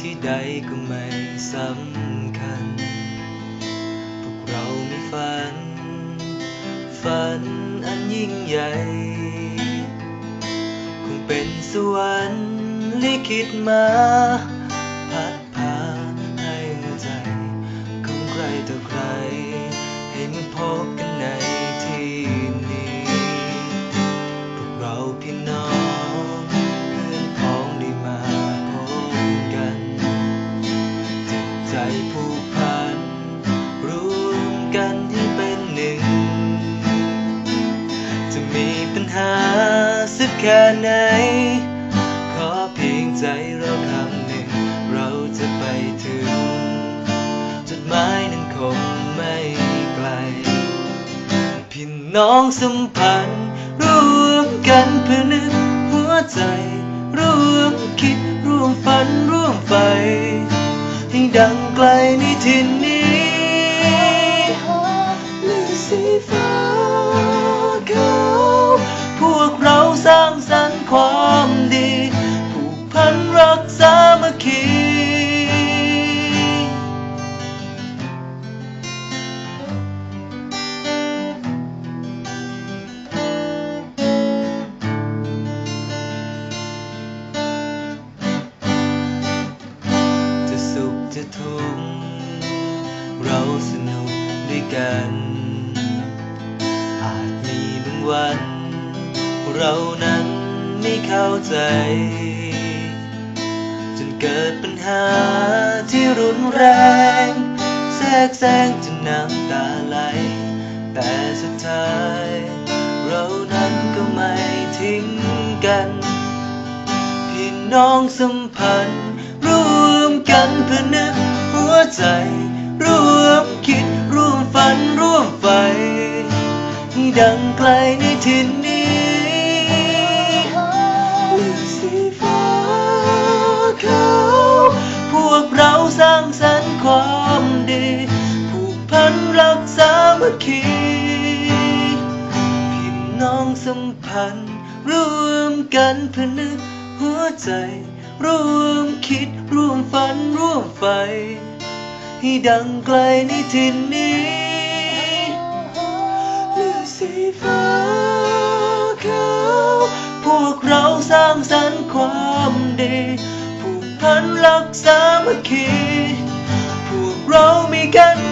ที่ใดก็ไม่สำคัญ พวกเรามีฝัน ฝันอันยิ่งใหญ่ คงเป็นสวรรค์ลิขิตมา พัดพาให้หัวใจของใครต่อใคร ให้มาพบกันในที่นี้ พวกเราพี่น้อง ใจผูกพันรวมกันให้เป็นหนึ่ง จะมีปัญหาสักแค่ไหน ขอเพียงใจเราคำหนึ่ง เราจะไปถึง จุดหมายนั้นคงไม่ไกล พี่น้องสัมพันธ์รวมกันเพื่อนึกหัวใจ ร่วมคิดร่วมฝันร่วมไฟ ยังไกลในทินนี้ สุขจะทุกข์เราสนุกด้วยกัน อาจมีบางวัน เรานั้นไม่เข้าใจ จนเกิดปัญหาที่รุนแรง แทรกแซงจนน้ำตาไหล แต่สุดท้าย เรานั้นก็ไม่ทิ้งกันพี่น้องสัมพันธ์ร่วมกันเพื่อนึก ใจ ร่วมคิดร่วมฝันร่วมไฟให้ดังไกลในทินนี้เลือสีฟ้าขาวพวกเราสร้างสรรค์ความดีผูกพันรักสามัคคีพี่น้องสัมพันธ์ร่วมกันเพื่อนึกหัวใจ ร่วมคิดร่วมฝันร่วมไฟ ให้ดังไกลในทินนี้เลือสีฟ้าขาวพวกเราสร้างสรรค์ความดีผูกพันรักสามัคคีพวกเรามีกัน